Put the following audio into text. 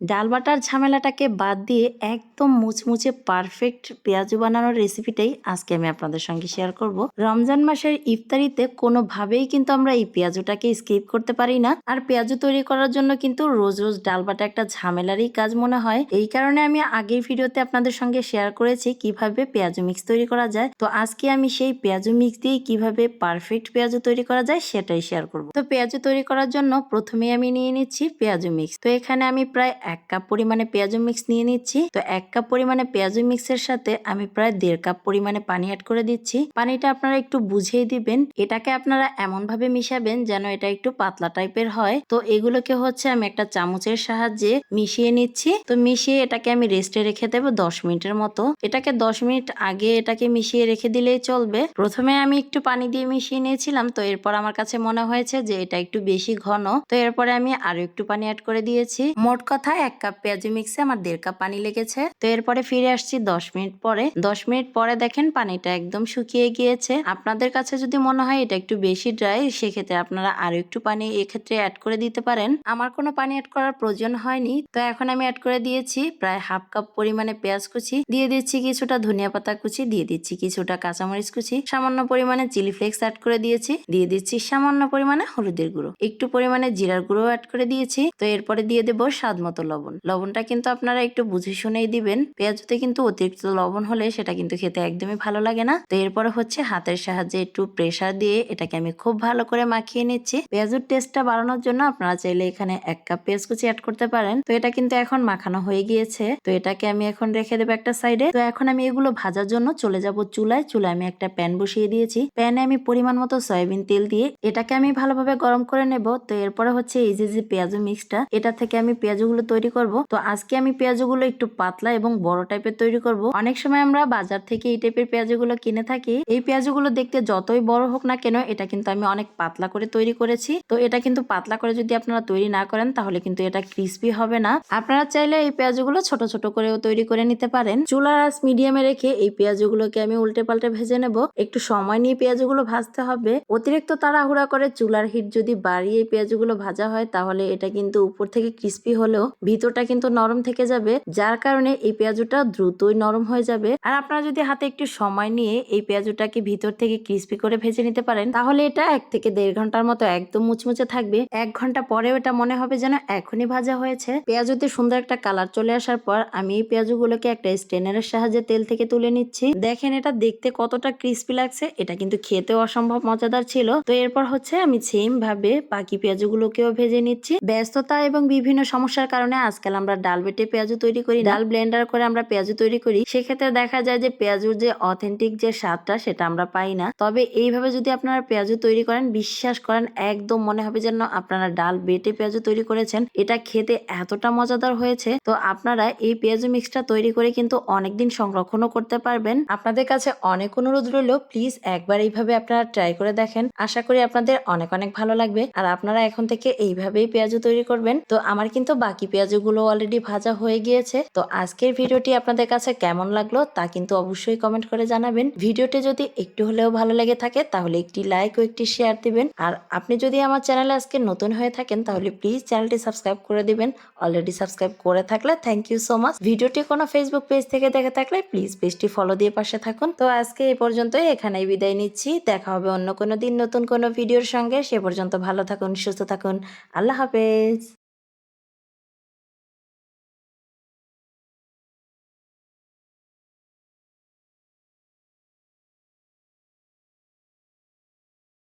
ডাল বাটার ঝামেলাটাকে বাদ দিয়ে একদম মুচমুচে পারফেক্ট পেঁয়াজু বানানোর রেসিপিটাই আজকে আমি আপনাদের সঙ্গে শেয়ার করব। রমজান মাসের ইফতারিতে কোনোভাবেই কিন্তু আমরা এই পেঁয়াজুটাকে স্কিপ করতে পারি না। আর পেঁয়াজু তৈরি করার জন্য কিন্তু রোজ রোজ ডাল বাটা একটা ঝামেলারই কাজ মনে হয়। এই কারণে আমি আগের ভিডিওতে আপনাদের সঙ্গে শেয়ার করেছি কীভাবে পেঁয়াজু মিক্স তৈরি করা যায়। তো আজকে আমি সেই পেঁয়াজু মিক্স দিয়ে কীভাবে পারফেক্ট পেঁয়াজু তৈরি করা যায় সেটাই শেয়ার করব। তো পেঁয়াজু তৈরি করার জন্য প্রথমে আমি নিয়ে নিচ্ছি পেঁয়াজু মিক্স তো এখানে আমি প্রায় এক কাপ পরিমাণে পেঁয়াজু মিক্স নিয়ে নিচ্ছি। তো এক কাপ পরিমাণে পেঁয়াজু মিক্সের সাথে আমি প্রায় দেড় কাপ পরিমাণে পানি অ্যাড করে দিচ্ছি। পানিটা আপনারা একটু বুঝিয়ে দিবেন, এটাকে আপনারা এমন ভাবে মিশাবেন যেন এটা একটু পাতলা টাইপের হয়। তো এগুলোকে হচ্ছে আমি একটা চামচের সাহায্যে মিশিয়ে নিচ্ছি। তো মিশিয়ে এটাকে আমি রেস্টে রেখে দেবো দশ মিনিটের মতো। এটাকে দশ মিনিট আগে এটাকে মিশিয়ে রেখে দিলেই চলবে। প্রথমে আমি একটু পানি দিয়ে মিশিয়ে নিয়েছিলাম। তো এরপর আমার কাছে মনে হয়েছে যে এটা একটু বেশি ঘন। তো এরপরে আমি আরও একটু পানি অ্যাড করে দিয়েছি। মোট কথা এক কাপ পেঁয়াজু মিক্সে আমার দেড় কাপ পানি লেগেছে। তো এরপরে ফিরে আসছি দশ মিনিট পরে। দশ মিনিট পরে দেখেন পানিটা একদম শুকিয়ে গিয়েছে। আপনাদের কাছে যদি মনে হয় এটা একটু বেশি ড্রাই সেক্ষেত্রে আপনারা আরও একটু পানি এক্ষেত্রে অ্যাড করে দিতে পারেন। আমার কোনো পানি অ্যাড করার প্রয়োজন হয়নি। তো এখন আমি অ্যাড করে দিয়েছি প্রায় হাফ কাপ পরিমাণে পেঁয়াজ কুচি। দিয়ে দিচ্ছি কিছুটা ধনিয়া পাতা কুচি। দিয়ে দিচ্ছি কিছুটা কাঁচামরিচ কুচি। সামান্য পরিমাণে চিলি ফ্লেক্স অ্যাড করে দিয়েছি। দিয়ে দিচ্ছি সামান্য পরিমাণে হলুদের গুঁড়ো। একটু পরিমাণে জিরার গুঁড়ো অ্যাড করে দিয়েছি। তো এরপরে দিয়ে দেবো স্বাদ মতো লবণ। লবণটা কিন্তু আপনারা একটু বুঝে শুনেই দিবেন। পেঁয়াজতে কিন্তু অতিরিক্ত লবণ হলে সেটা কিন্তু খেতে একদমই ভালো লাগে না। তো এরপরে হচ্ছে হাতের সাহায্যে একটু প্রেসার দিয়ে এটাকে আমি খুব ভালো করে মাখিয়ে নিচ্ছি। পেঁয়াজের টেস্টটা বাড়ানোর জন্য আপনারা চাইলে এখানে এক কাপ পেঁয়াজ কুচি অ্যাড করতে পারেন। তো এটা কিন্তু এখন মাখানো হয়ে গিয়েছে। তো এটাকে আমি এখন রেখে দেবো একটা সাইডে তো এখন আমি এগুলো ভাজার জন্য চলে যাব চুলায়। চুলায় আমি একটা প্যান বসিয়ে দিয়েছি। প্যানে আমি পরিমাণ মতো সয়াবিন তেল দিয়ে এটাকে আমি ভালোভাবে গরম করে নেব। তো এরপরে হচ্ছে এই যে যে পেঁয়াজু মিক্সটা এটা থেকে আমি পেঁয়াজগুলো তৈরি করব। তো আজকে আমি পেঁয়াজগুলো একটু পাতলা এবং বড় টাইপের তৈরি করব। অনেক সময় আমরা বাজার থেকে এই টাইপের পেঁয়াজগুলো কিনে থাকি। এই পেঁয়াজগুলো দেখতে যতই বড় হোক না কেন, এটা কিন্তু আমি অনেক পাতলা করে তৈরি করেছি। তো এটা কিন্তু পাতলা করে যদি আপনারা তৈরি না করেন, তাহলে কিন্তু এটা ক্রিস্পি হবে না। আপনারা চাইলে এই পেঁয়াজগুলো ছোট ছোট করেও তৈরি করে নিতে পারেন। চুলার আঁচ মিডিয়ামে রেখে এই পেঁয়াজগুলোকে আমি উল্টে পাল্টে ভেজে নেব। একটু সময় নিয়ে পেঁয়াজগুলো ভাজতে হবে। অতিরিক্ত তাড়াহুড়া করে চুলার হিট যদি বাড়িয়ে পেঁয়াজগুলো ভাজা হয়, তাহলে এটা কিন্তু উপর থেকে ক্রিস্পি হলেও ভিতরটা কিন্তু নরম থেকে যাবে, যার কারণে এই পেঁয়াজুটা দ্রুতই নরম হয়ে যাবে। আর আপনারা যদি হাতে একটু সময় নিয়ে এই পেঁয়াজুটাকে ভিতর থেকে ক্রিস্পি করে ভেজে নিতে পারেন, তাহলে এটা এক থেকে দেড় ঘণ্টার মতো একদম মুচমুচে থাকবে। এক ঘণ্টা পরেও এটা মনে হবে যেন এখনই ভাজা হয়েছে। পেঁয়াজুতে সুন্দর একটা কালার চলে আসার পর আমি এই পেঁয়াজগুলোকে একটা স্টেনারের সাহায্যে তেল থেকে তুলে নিচ্ছি। দেখেন এটা দেখতে কতটা ক্রিস্পি লাগছে, এটা কিন্তু খেতেও অসম্ভব মজাদার ছিল। তো এরপর হচ্ছে আমি সেম ভাবে বাকি পেঁয়াজগুলোকেও ভেজে নিচ্ছি। ব্যস্ততা এবং বিভিন্ন সমস্যার কারণে আজকাল আমরা ডাল বেটে পেঁয়াজু তৈরি করি ডাল ব্লেন্ডার করে আমরা পেঁয়াজু তৈরি করি। সেক্ষেত্রে দেখা যায় যে পেঁয়াজুর যে অথেন্টিক যে স্বাদটা সেটা আমরা পাই না। তবে এইভাবে যদি আপনারা পেঁয়াজু তৈরি করেন বিশ্বাস করেন একদম মনে হবে যেন আপনারা ডাল বেটে পেঁয়াজু তৈরি করেছেন। এটা খেতে এতটা মজাদার হয়েছে। তো আপনারা এই পেঁয়াজু মিক্সটা তৈরি করে কিন্তু অনেকদিন সংরক্ষণও করতে পারবেন। আপনাদের কাছে অনেক অনুরোধ রইল। প্লিজ একবার এইভাবে আপনারা ট্রাই করে দেখেন। আশা করি আপনাদের অনেক অনেক ভালো লাগবে। আর আপনারা এখন থেকে এইভাবেই পেঁয়াজু তৈরি করবেন। তো আমার কিন্তু বাকি পেঁয়াজুগুলো অলরেডি ভাজা হয়ে গিয়েছে। তো আজকের ভিডিওটি আপনাদের কাছে কেমন লাগল তা কিন্তু অবশ্যই কমেন্ট করে জানাবেন। ভিডিওটি যদি একটু হলেও ভালো লেগে থাকে তাহলে একটি লাইক ও একটি শেয়ার দিবেন। আর আপনি যদি আমার চ্যানেলে আজকে নতুন হয়ে থাকেন তাহলে প্লিজ চ্যানেলটি সাবস্ক্রাইব করে দিবেন। অলরেডি সাবস্ক্রাইব করে থাকলে থ্যাংক ইউ সো মাচ ভিডিওটি কোনো ফেসবুক পেজ থেকে দেখে থাকলে প্লিজ পেজটি ফলো দিয়ে পাশে থাকুন। তো আজকে এই পর্যন্তই, এখানেই বিদায় নিচ্ছি। দেখা হবে অন্য কোনো দিন নতুন কোনো ভিডিওর সঙ্গে। সে পর্যন্ত ভালো থাকুন, সুস্থ থাকুন। আল্লাহ হাফেজ।